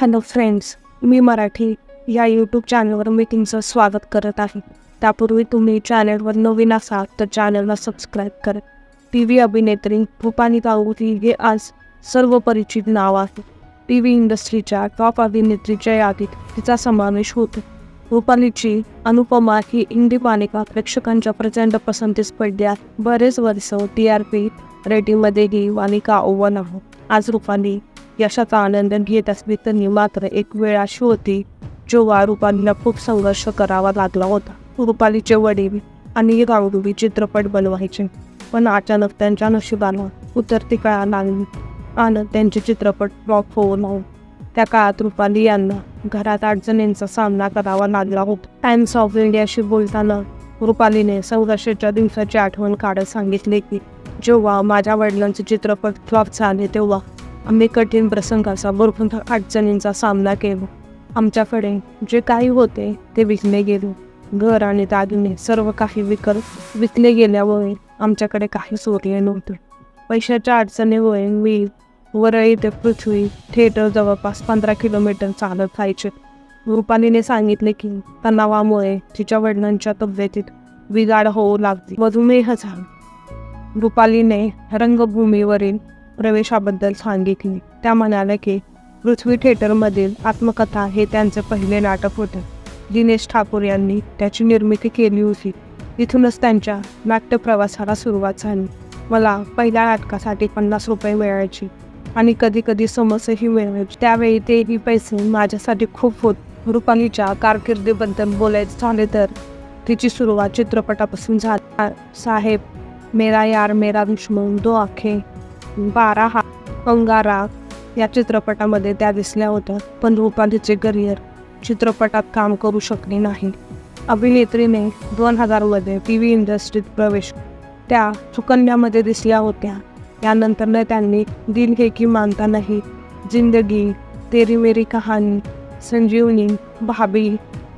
Hello friends मी मराठी या YouTube चॅनलवर मी तुमचं स्वागत करत आहे. त्यापूर्वी तुम्ही चॅनलवर नवीन असाल तर चॅनलला सबस्क्राईब करा. टी व्ही अभिनेत्री रूपाली गांगुली हे आज सर्व परिचित नाव आहे. टी व्ही इंडस्ट्रीच्या टॉप अभिनेत्रीच्या यादीत तिचा समावेश होतो. रूपालीची अनुपमा ही हिंदी मालिका प्रेक्षकांच्या प्रचंड पसंतीस पडली आहे. बरेच वर्ष टी आर पी रेटिंगमध्ये ही मालिका ओवन आहे. आज रुपाली यशाचा आनंद घेत असली तरी मात्र एक वेळ अशी होती जेव्हा रुपालीला खूप संघर्ष करावा लागला होता. रुपालीचे वडील आणि गांगुली चित्रपट बनवायचे पण अचानक त्यांच्या नशिबाला उतरती काळा लागली आणि त्यांचे चित्रपट फ्लॉप होऊ लागले. त्या काळात रुपाली यांना घरात अडचणींचा सामना करावा लागला होता. टाइम्स ऑफ इंडियाशी बोलताना रुपालीने संघर्षाच्या दिवसाची आठवण काढत सांगितले की जेव्हा माझ्या वडिलांचे चित्रपट फ्लॉप झाले तेव्हा आम्ही कठीण प्रसंगाचा भरपूर अडचणींचा सामना केला. आमच्याकडे जे काही होते ते विकले गेले. घर आणि दागिने सर्व काही विकत विकले गेल्यामुळे आमच्याकडे काहीच उरले नव्हते. पैशाच्या अडचणीमुळे मी वरळी ते पृथ्वी थिएटर जवळपास पंधरा किलोमीटर चालत राहायचे रुपालीने सांगितले की तणावामुळे तिच्या वडिलांच्या तब्येतीत बिघाड होऊ लागली. मधुमेह झाला. रुपालीने रंगभूमीवरील प्रवेशाबद्दल सांगितले. त्या म्हणाल्या की पृथ्वी थिएटरमधील आत्मकथा हे त्यांचे पहिले नाटक होते. दिनेश ठाकूर यांनी त्याची निर्मिती केली होती. इथूनच त्यांच्या नाट्य प्रवासाला सुरुवात झाली. मला पहिल्या नाटकासाठी पन्नास रुपये मिळायचे आणि कधी कधी समस्याही मिळायची. त्यावेळी तेही पैसे माझ्यासाठी खूप होत. रुपालीच्या कारकिर्दीबद्दल बोलायचं झाले तर तिची सुरुवात चित्रपटापासून झाली. साहेब मेरा यार मेरा दुश्मन दो आखे. बारा हा अंगारा या चित्रपटामध्ये त्या दिसल्या होत्या पण रुपालीचे करिअर चित्रपटात काम करू शकले नाही. अभिनेत्रीने दोन हजारमध्ये टी व्ही इंडस्ट्रीत प्रवेश त्या सुकन्यामध्ये दिसल्या होत्या. यानंतर त्यांनी दिल हे की मानता नाही जिंदगी तेरी मेरी कहाणी संजीवनी भाभी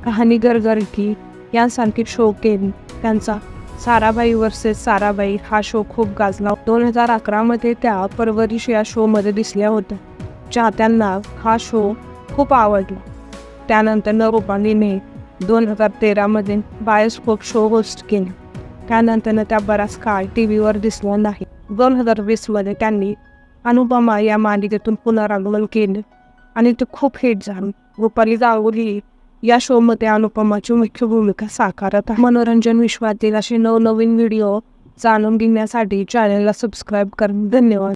कहाणी गरगर की यांसारखे शो केले. त्यांचा साराभाई वर्सेस साराभाई हा शो खूप गाजला. दोन हजार अकरामध्ये त्या परवरिश या शोमध्ये दिसल्या होत्या. चाहत्यांना हा शो खूप आवडला. त्यानंतर रुपालीने दोन हजार तेरामध्ये बायोस्कोप शो होस्ट केला. त्यानंतरनं त्या बराच काळ टी व्हीवर दिसल्या नाही दोन हजार वीसमध्ये त्यांनी अनुपमा या मालिकेतून पुनरागमन केलं आणि ते खूप हिट झालं. रुपाली गांगुली या शोमध्ये अनुपमाची मुख्य भूमिका साकारत आहे. मनोरंजन विश्वातील असे नवनवीन व्हिडिओ जाणून घेण्यासाठी चॅनलला सबस्क्राईब करून धन्यवाद.